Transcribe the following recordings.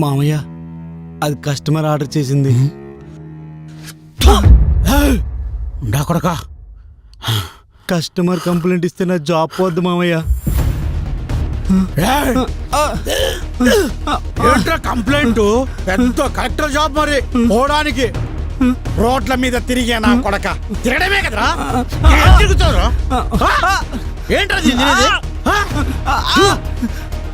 మామయ్య అది customer order చేసింది. ఉండా కొడకా. కస్టమర్ కంప్లైంట్ ఇస్తే నా జాబ్ పోద్దు మామయ్య. ఏంట్రా కంప్లైంట్ పెద్ద కలెక్టర్ జాబ్ మరి. పోవడానికి. రోడ్ల మీద తిరిగే నా కొడక. తిరగడమే కదరా? ఏంట్రా? ఆ?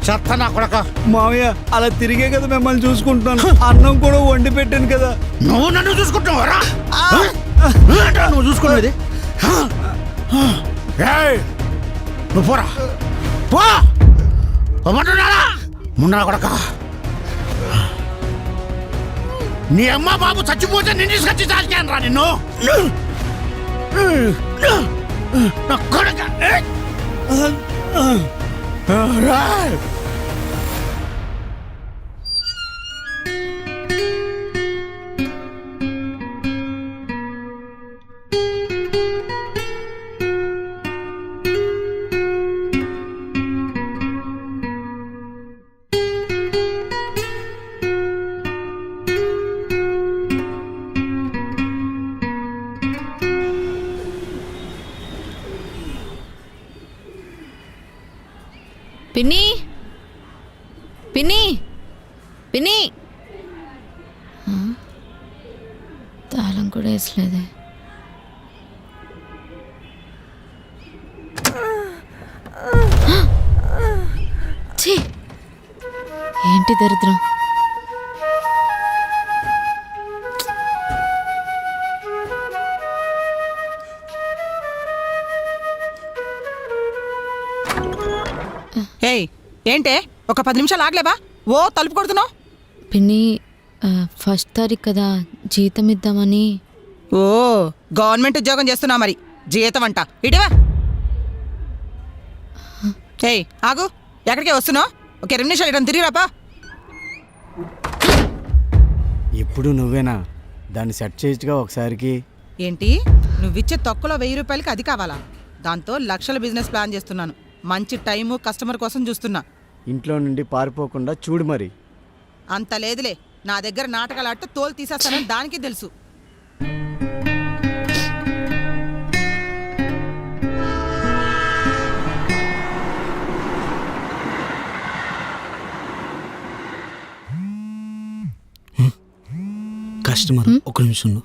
చెత్త నా కొడక? మామయ్య అలా తిరిగే కదా మిమ్మల్ని చూసుకుంటున్నాను. అన్నం కూడా వండి పెట్టాను కదా. నువ్వు నన్ను చూసుకుంటున్నావరా నువ్వు? ఏయ్, నువ్వు పోరా. పో! పొమ్మంటున్నారా ముండా కొడక. నీ అమ్మ బాబు చచ్చిపోతే నిన్ను తీసుకొచ్చి చాల్చాను రా నిన్ను. నా కొడక. ఏయ్. రాయ్. పిన్ని? పిన్ని? పిన్ని? తాళం కూడా వేసలేదే. ఛీ! ఏంటి దరిద్రం? ఏయ్ ఏంటే? ఒక పది నిమిషాలు ఆగలేవా? ఓ తలుపు కొడుతున్నావు? పిన్ని ఆ, ఫస్ట్ తారీఖు కదా జీతం ఇద్దామని. ఓ గవర్నమెంట్ ఉద్యోగం చేస్తున్నావు మరి. జీతం అంట. ఇటువా ఏయ్ ఆగు. ఎక్కడికి వస్తున్నావు? ఒక ఇరవై నిమిషాలు ఇటం తిరిగి రాపా. ఎప్పుడు నువ్వేనా? దాన్ని సెట్ చేయొచ్చుగా ఒకసారికి. ఏంటి? నువ్విచ్చే తొక్కలో వెయ్యి రూపాయలకి అది కావాలా? దాంతో లక్షల బిజినెస్ ప్లాన్ చేస్తున్నాను. మంచి టైము కస్టమర్ కోసం చూస్తున్నా. ఇంట్లో నుండి పారిపోకుండా చూడు మరి. అంత లేదులే. నా దగ్గర నాటకాలు ఆడితే తోలు తీసేస్తానని దానికి తెలుసు. కస్టమర్ ఒక నిమిషం.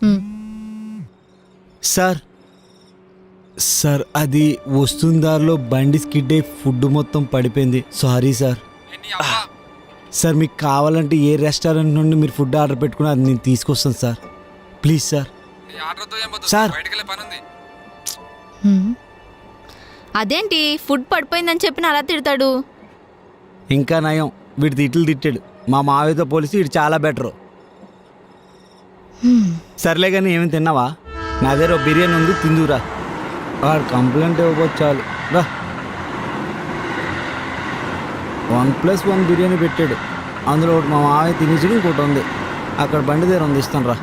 సార్ సార్ అది వస్తున్న దారిలో బండి స్కిడ్ అయి ఫుడ్ మొత్తం పడిపోయింది. Sorry sir. సార్ మీకు కావాలంటే ఏ రెస్టారెంట్ నుండి మీరు ఫుడ్ ఆర్డర్ పెట్టుకుని అది నేను తీసుకొస్తాను సార్. Please sir. సార్. హ్మ్. అదేంటి? ఫుడ్ పడిపోయిందని చెప్పిన అలా తిడతాడు. ఇంకా నయం. వీడు తిట్లు తిట్టాడు. మా మావయ్యతో పోలిసి వీడు చాలా బెటరు. సర్లే కానీ ఏమి తిన్నావా? నా దగ్గర ఒక బిర్యానీ ఉంది తిందురా ఆడు కంప్లైంట్ ఇవ్వకపోతే చాలు. రా. వన్ ప్లస్ వన్ బిర్యానీ పెట్టాడు. అందులో ఒకటి మా మావయ్య తినేసి ఇంకోటి ఉంది. అక్కడ బండి దగ్గర ఉంది ఇస్తాను రా.